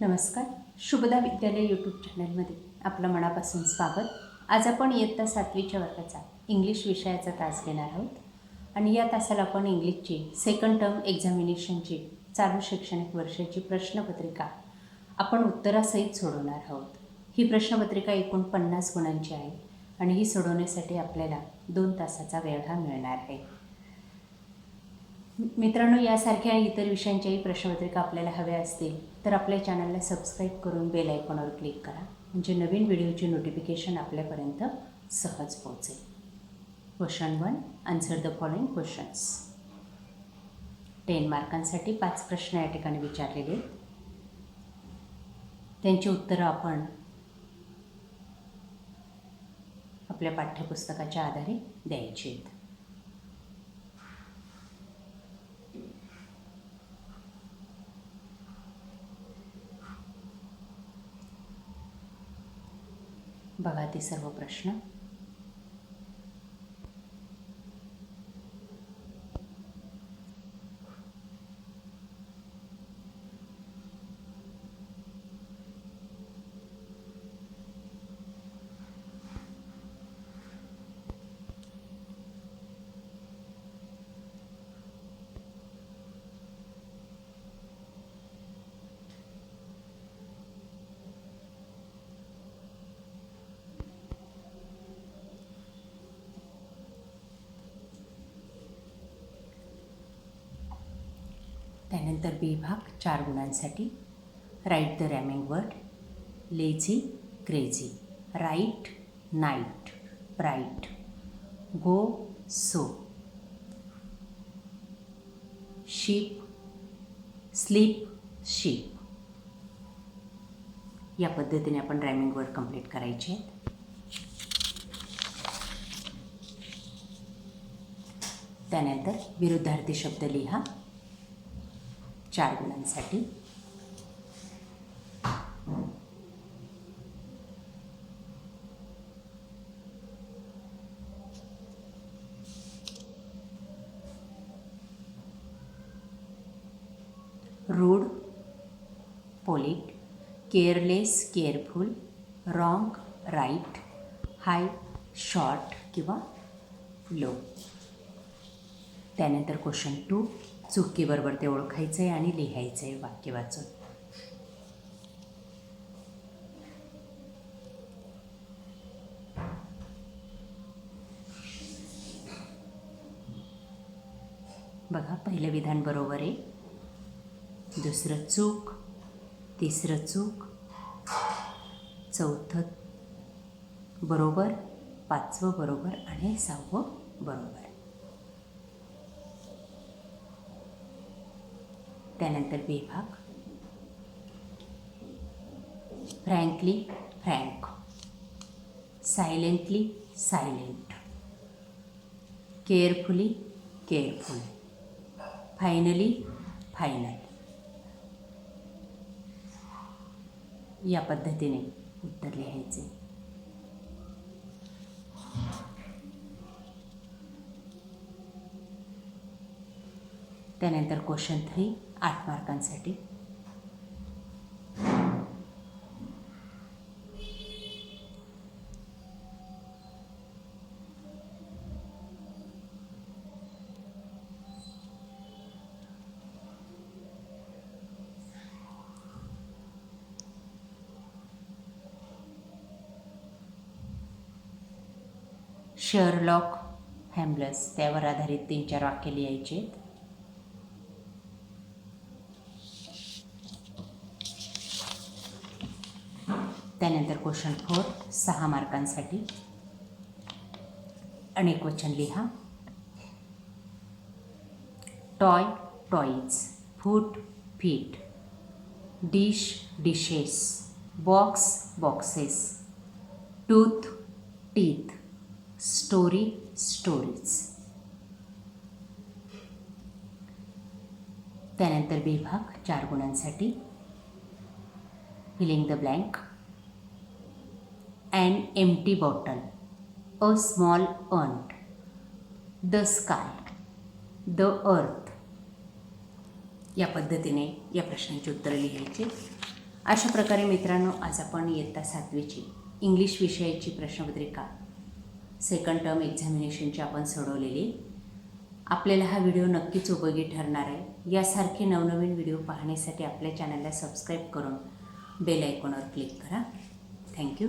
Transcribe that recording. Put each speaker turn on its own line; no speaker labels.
नमस्कार. शुभदा विद्यालय यूट्यूब चॅनलमध्ये आपलं मनापासून स्वागत. आज आपण इयत्ता सातवीच्या वर्गाचा इंग्लिश विषयाचा तास घेणार आहोत. आणि या तासाला आपण इंग्लिशची सेकंड टर्म एक्झामिनेशनची चालू शैक्षणिक वर्षाची प्रश्नपत्रिका आपण उत्तरासहित सोडवणार आहोत. ही प्रश्नपत्रिका एकूण पन्नास गुणांची आहे आणि ही सोडवण्यासाठी आपल्याला दोन तासाचा वेळ हा मिळणार आहे. मित्रांनो यासारख्या इतर विषयांच्याही प्रश्नपत्रिका आपल्याला हव्या असतील तर आपल्या चॅनलला सबस्क्राईब करून बेल आयकॉनवर क्लिक करा म्हणजे नवीन व्हिडिओची नोटिफिकेशन आपल्यापर्यंत सहज पोहोचेल. Question one answer the following questions. Ten मार्कांसाठी पाच प्रश्न या ठिकाणी विचारलेले आहेत. त्यांची उत्तरं आपण आपल्या पाठ्यपुस्तकाच्या आधारे द्यायची आहेत. बघा ते सर्व प्रश्न. त्यानंतर बी भाग चार गुणांसाठी. Write the rhyming word lazy crazy right night bright go so sheep sleep sheep या पद्धतीने आपण रॅमिंग वर्ड कंप्लीट करायचे आहेत त्यानंतर विरुद्धार्थी शब्द लिहा. चार गुणांसाठी. Rude polite careless careful wrong right high short किंवा लो त्यानंतर क्वेश्चन टू चुकीबरोबर ते ओळखायचं आहे आणि लिहायचं आहे वाक्य वाचून. बघा पहिलं विधान बरोबर आहे. दुसरं चूक तिसरं चूक चौथं बरोबर पाचवं बरोबर आणि सहावं बरोबर. त्यानंतर विभाग frankly frank. Silently silent. Carefully careful. Finally final. या पद्धतीने उत्तर लिहायचे. त्यानंतर क्वेश्चन थ्री आठ मार्कांसाठी. शेअरलॉक हॅम्बलस त्यावर आधारित तीन चार वाक्य लिहायचे त्यानंतर क्वेश्चन फोर सहा मार्कांसाठी. अनेक क्वेश्चन लिहा. Toy toys foot feet dish dishes box boxes tooth teeth story stories त्यानंतर विभाग चार गुणांसाठी. Filling the blank an empty bottle, a small ant, the sky, the earth. या पद्धतीने या प्रश्नांची उत्तरं लिहायची. अशा प्रकारे मित्रांनो आज आपण इयत्ता सातवीची इंग्लिश विषयाची प्रश्नपत्रिका सेकंड टर्म एक्झामिनेशनची आपण सोडवलेली. आपल्याला हा व्हिडिओ नक्कीच उपयोगी ठरणार आहे. यासारखे नवनवीन व्हिडिओ पाहण्यासाठी आपल्या चॅनलला सबस्क्राईब करून बेल आयकॉनवर क्लिक करा. थँक्यू